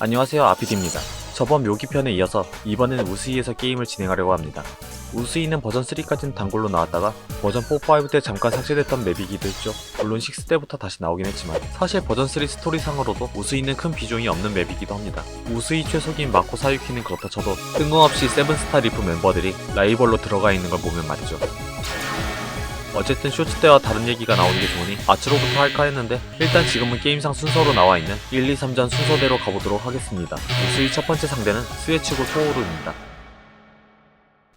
안녕하세요 아피디입니다. 저번 묘기편에 이어서 이번에는 우스이에서 게임을 진행하려고 합니다. 우스이는 버전 3까지는 단골로 나왔다가 버전 4, 5 때 잠깐 삭제됐던 맵이기도 했죠. 물론 6 때부터 다시 나오긴 했지만 사실 버전 3 스토리상으로도 우스이는 큰 비중이 없는 맵이기도 합니다. 우스이 최속인 마코 사유키는 그렇다 쳐도 뜬금없이 세븐스타 리프 멤버들이 라이벌로 들어가 있는 걸 보면 말이죠. 어쨌든 쇼츠 때와 다른 얘기가 나오는 게 좋으니 아츠로부터 할까 했는데 일단 지금은 게임상 순서로 나와 있는 1, 2, 3전 순서대로 가보도록 하겠습니다. 우스의 첫 번째 상대는 스웨치고 토오루입니다.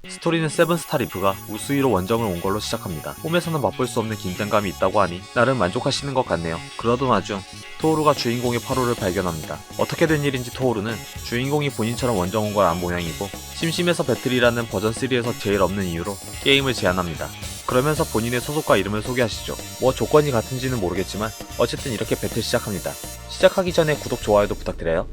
스토리는 세븐스타 리프가 우스이로 원정을 온 걸로 시작합니다. 홈에서는 맛볼 수 없는 긴장감이 있다고 하니 나름 만족하시는 것 같네요. 그러던 와중 토오루가 주인공의 8호를 발견합니다. 어떻게 된 일인지 토오루는 주인공이 본인처럼 원정 온 걸 안 모양이고 심심해서 배틀이라는 버전 3에서 제일 없는 이유로 게임을 제안합니다. 그러면서 본인의 소속과 이름을 소개하시죠. 뭐 조건이 같은지는 모르겠지만 어쨌든 이렇게 배틀 시작합니다. 시작하기 전에 구독, 좋아요도 부탁드려요.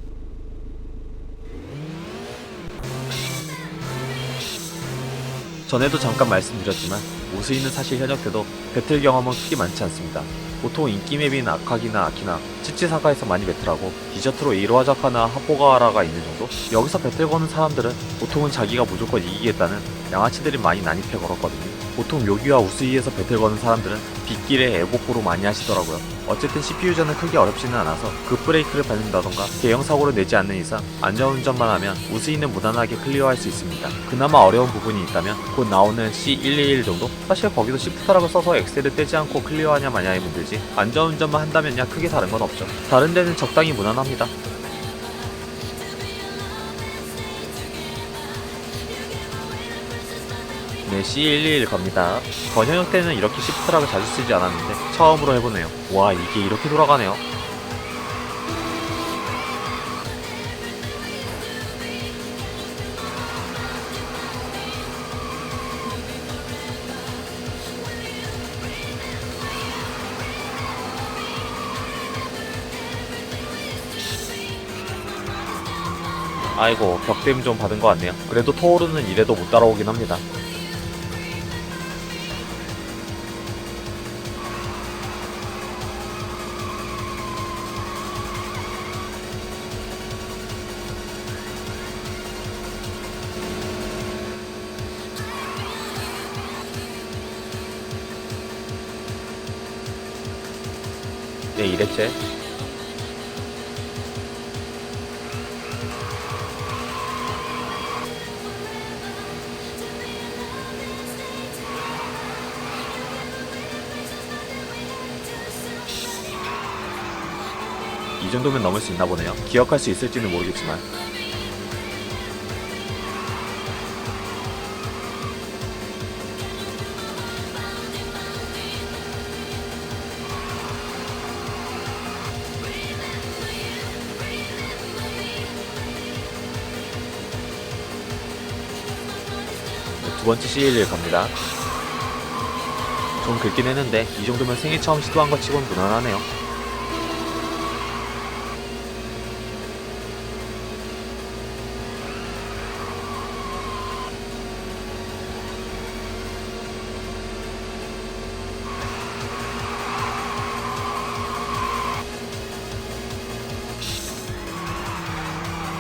전에도 잠깐 말씀드렸지만 우스이는 사실 현역 때도 배틀 경험은 크게 많지 않습니다. 보통 인기 맵인 아카기나 아키나 츠치사가에서 많이 배틀하고 디저트로 이로하자카나 하포가와라가 있는 정도? 여기서 배틀 거는 사람들은 보통은 자기가 무조건 이기겠다는 양아치들이 많이 난입해 걸었거든요. 보통 묘기와 우스이에서 배틀 거는 사람들은 빗길에 에고포로 많이 하시더라고요. 어쨌든 CPU전은 크게 어렵지는 않아서 급브레이크를 밟는다던가 대형 사고를 내지 않는 이상 안전운전만 하면 우스이는 무난하게 클리어할 수 있습니다. 그나마 어려운 부분이 있다면 곧 나오는 C121 정도? 사실 거기도 시프트락을 써서 엑셀을 떼지 않고 클리어하냐 마냐의 문제지 안전운전만 한다면야 크게 다른 건 없죠. 다른 데는 적당히 무난합니다. 네, C111 갑니다. 번역형 때는 이렇게 시프트락을 자주 쓰지 않았는데 처음으로 해보네요. 와, 이게 이렇게 돌아가네요. 아이고, 벽댐 좀 받은 것 같네요. 그래도 토오르는 이래도 못 따라오긴 합니다. 네, 이랬지. 이 정도면 넘을 수 있나 보네요. 기억할 수 있을지는 모르겠지만. 번째 C11 갑니다. 좀 긁긴 했는데 이 정도면 생애 처음 시도한 것 치곤 무난하네요.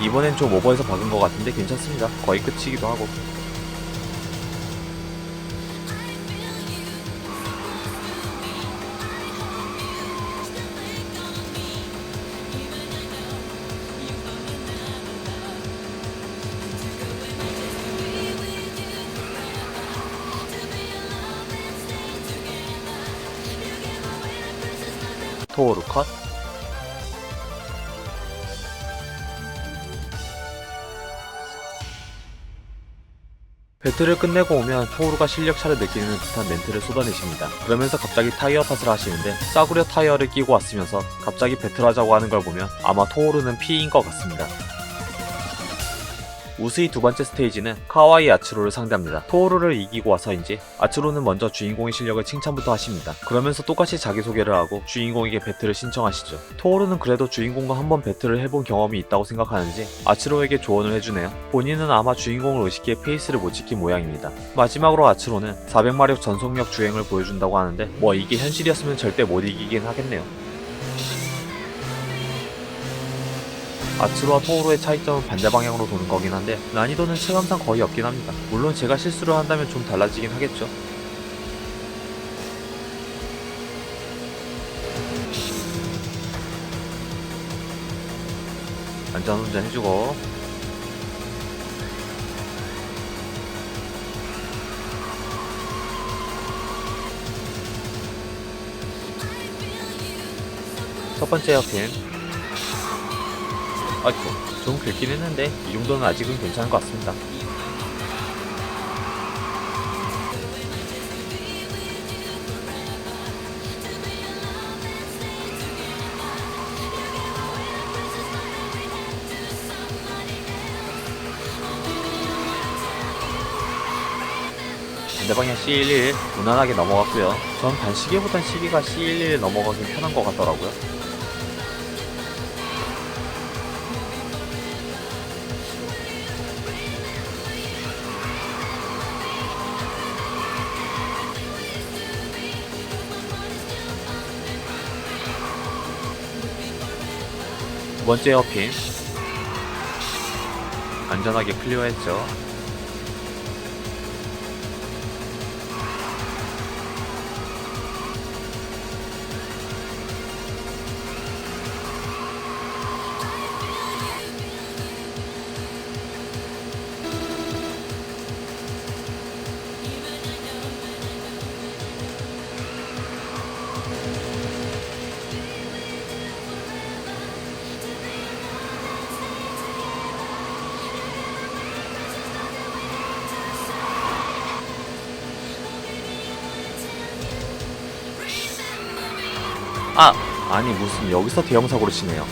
이번엔 좀 오버해서 박은 것 같은데 괜찮습니다. 거의 끝이기도 하고. 토오루 컷. 배틀을 끝내고 오면 토오루가 실력차를 느끼는 듯한 멘트를 쏟아내십니다. 그러면서 갑자기 타이어 탓을 하시는데 싸구려 타이어를 끼고 왔으면서 갑자기 배틀하자고 하는 걸 보면 아마 토오루는 피인 것 같습니다. 우스이 두 번째 스테이지는 카와이 아츠로를 상대합니다. 토오루를 이기고 와서인지 아츠로는 먼저 주인공의 실력을 칭찬부터 하십니다. 그러면서 똑같이 자기소개를 하고 주인공에게 배틀을 신청하시죠. 토오루는 그래도 주인공과 한번 배틀을 해본 경험이 있다고 생각하는지 아츠로에게 조언을 해주네요. 본인은 아마 주인공을 의식해 페이스를 못 지킨 모양입니다. 마지막으로 아츠로는 400마력 전속력 주행을 보여준다고 하는데 뭐 이게 현실이었으면 절대 못 이기긴 하겠네요. 아츠로와 토오로의 차이점은 반대 방향으로 도는 거긴 한데 난이도는 체감상 거의 없긴 합니다. 물론 제가 실수를 한다면 좀 달라지긴 하겠죠. 안전운전 해주고 첫 번째 옆핀 아이고 좀 긁긴 했는데 이 정도는 아직은 괜찮은 것 같습니다. 반대방향 C11 무난하게 넘어갔고요. 전 반시계보단 시계가 C11에 넘어가긴 편한 것 같더라고요 번째 어핀 안전하게 클리어했죠 아! 아니 무슨 여기서 대형 사고를 치네요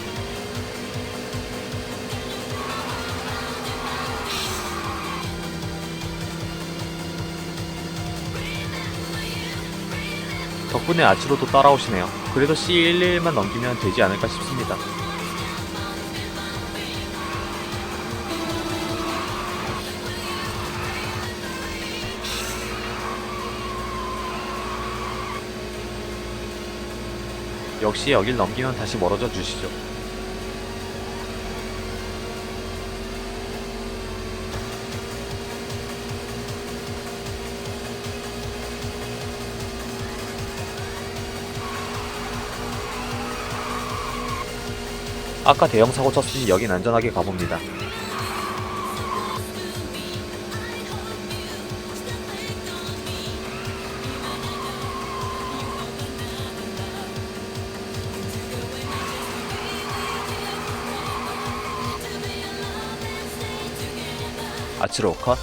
덕분에 아치로도 따라오시네요 그래도 C11만 넘기면 되지 않을까 싶습니다 역시 여길 넘기면 다시 멀어져 주시죠. 아까 대형 사고 쳤으니 여긴 안전하게 가봅니다. 아치로 컷.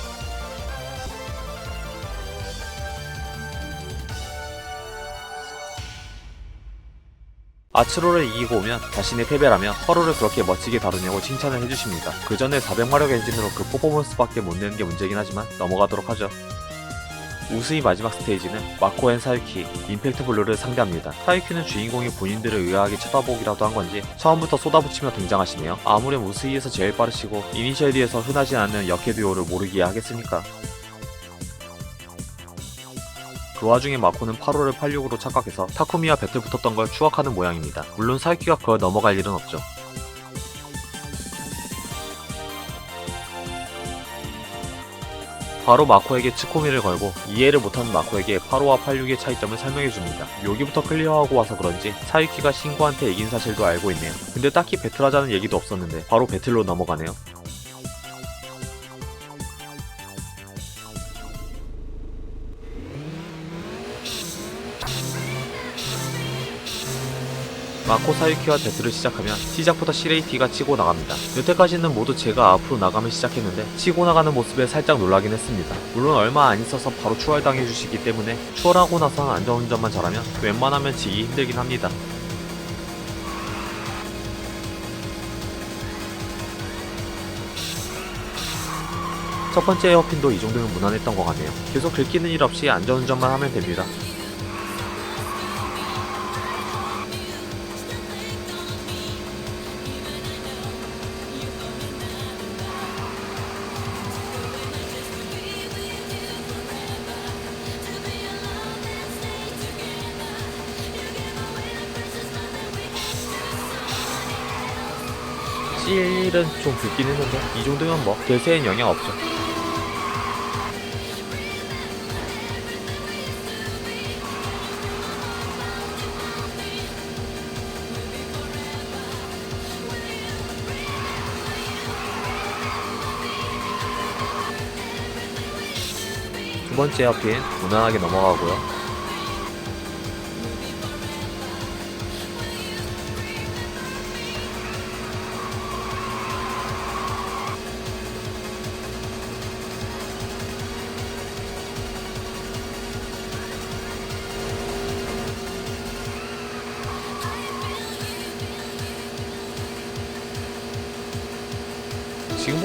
아츠로를 이기고 오면 자신의 패배라며 허로를 그렇게 멋지게 다루냐고 칭찬을 해주십니다. 그 전에 400마력 엔진으로 그 퍼포먼스밖에 못 내는 게 문제긴 하지만 넘어가도록 하죠. 우스의 마지막 스테이지는 마코 앤 사유키, 임팩트 블루를 상대합니다. 사유키는 주인공이 본인들을 의아하게 쳐다보기라도 한 건지 처음부터 쏟아붙이며 등장하시네요. 아무렴 우스이에서 제일 빠르시고 이니셜 D에서 흔하지 않은 역해 듀오를 모르기에 하겠습니까? 그 와중에 마코는 8호를 86으로 착각해서 타쿠미와 배틀 붙었던 걸 추억하는 모양입니다. 물론 사유키가 그걸 넘어갈 일은 없죠. 바로 마코에게 츠코미를 걸고 이해를 못하는 마코에게 8호와 86의 차이점을 설명해줍니다. 여기부터 클리어하고 와서 그런지 사유키가 신고한테 이긴 사실도 알고 있네요. 근데 딱히 배틀하자는 얘기도 없었는데 바로 배틀로 넘어가네요. 마코 사유키와 배틀을 시작하면 시작부터 시레이티가 치고 나갑니다. 여태까지는 모두 제가 앞으로 나가면 시작했는데 치고 나가는 모습에 살짝 놀라긴 했습니다. 물론 얼마 안 있어서 바로 추월당해 주시기 때문에 추월하고 나서는 안전운전만 잘하면 웬만하면 지기 힘들긴 합니다. 첫 번째 에어핀도 이 정도면 무난했던 것 같네요. 계속 긁히는 일 없이 안전운전만 하면 됩니다. C1은 좀 붉긴 했는데 이 정도면 뭐 대세엔 영향 없죠. 두 번째 어핀 무난하게 넘어가고요.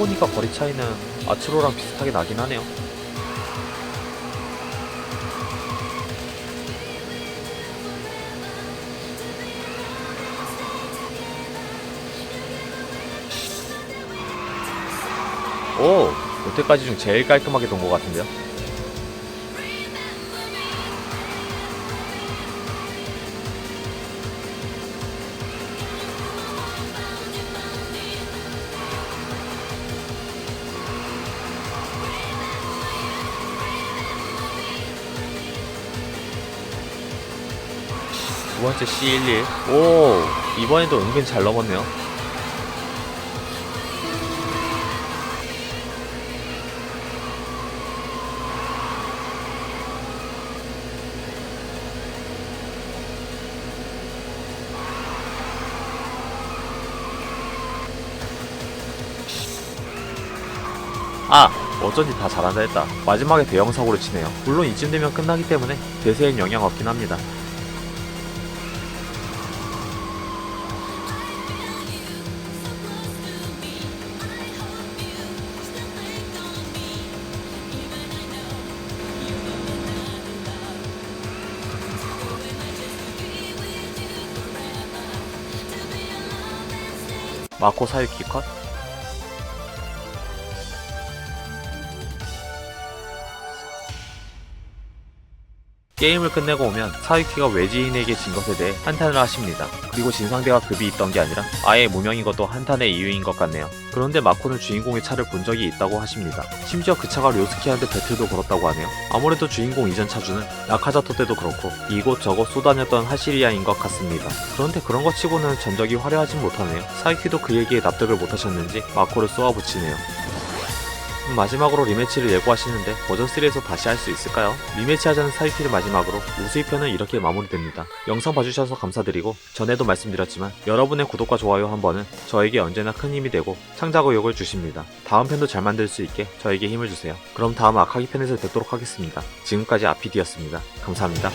지금 보니까 거리 차이는 아츠로랑 비슷하게 나긴 하네요. 오! 여태까지 중 제일 깔끔하게 돈 것 같은데요? 두 번째 C11. 오! 이번에도 은근 잘 넘었네요. 아! 어쩐지 다 잘한다 했다. 마지막에 대형 사고를 치네요. 물론 이쯤 되면 끝나기 때문에 대세엔 영향 없긴 합니다. 마코 사유키 컷? 게임을 끝내고 오면 사유키가 외지인에게 진 것에 대해 한탄을 하십니다. 그리고 진상대가 급이 있던 게 아니라 아예 무명인 것도 한탄의 이유인 것 같네요. 그런데 마코는 주인공의 차를 본 적이 있다고 하십니다. 심지어 그 차가 료스키한테 배틀도 걸었다고 하네요. 아무래도 주인공 이전 차주는 야카자토 때도 그렇고 이곳저곳 쏘다녔던 하시리아인 것 같습니다. 그런데 그런 것 치고는 전적이 화려하진 못하네요. 사유키도 그 얘기에 납득을 못하셨는지 마코를 쏘아붙이네요. 음, 마지막으로 리매치를 예고하시는데 버전3에서 다시 할 수 있을까요? 리매치 하자는 사이키를 마지막으로 우수이 편은 이렇게 마무리됩니다. 영상 봐주셔서 감사드리고 전에도 말씀드렸지만 여러분의 구독과 좋아요 한 번은 저에게 언제나 큰 힘이 되고 창작 의욕을 주십니다. 다음 편도 잘 만들 수 있게 저에게 힘을 주세요. 그럼 다음 아카기 편에서 뵙도록 하겠습니다. 지금까지 아피디였습니다. 감사합니다.